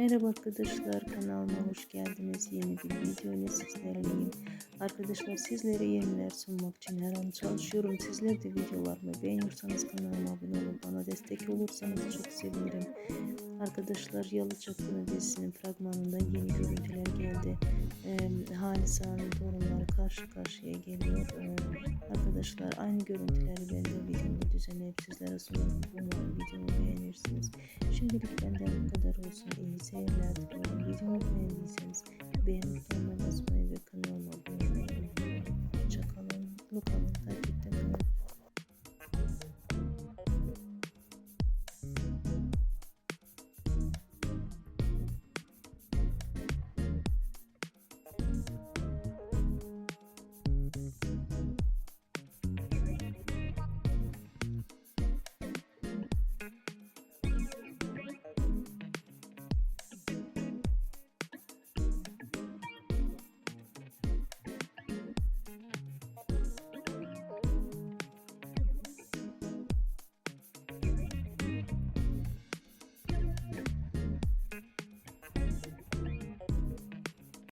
Merhaba arkadaşlar kanalıma hoş geldiniz. Yeni bir video ile sizlerleyim. Arkadaşlar sizlere yeniler sunmak için her an çalışıyorum. Sizler de videolarımı beğeniyorsanız kanalıma abone olup bana destek olursanız çok sevinirim. Arkadaşlar Yalı Çapkını dizisinin fragmanında yeni görüntüler geldi. Ee, Halisa'nın torunları karşı karşıya geliyor. Ee, arkadaşlar aynı görüntüleri ben de videomu düzenleyip sizlere sunuyorum. Umarım beğenirsiniz. Şimdilik benden bu kadar olsun. İyi seyirler diliyorum. Videomu beğendiyseniz beğenip beğenmeyi basmayı ve kanalıma abone olmayı unutmayın. Hoşçakalın. Mutlu kalın.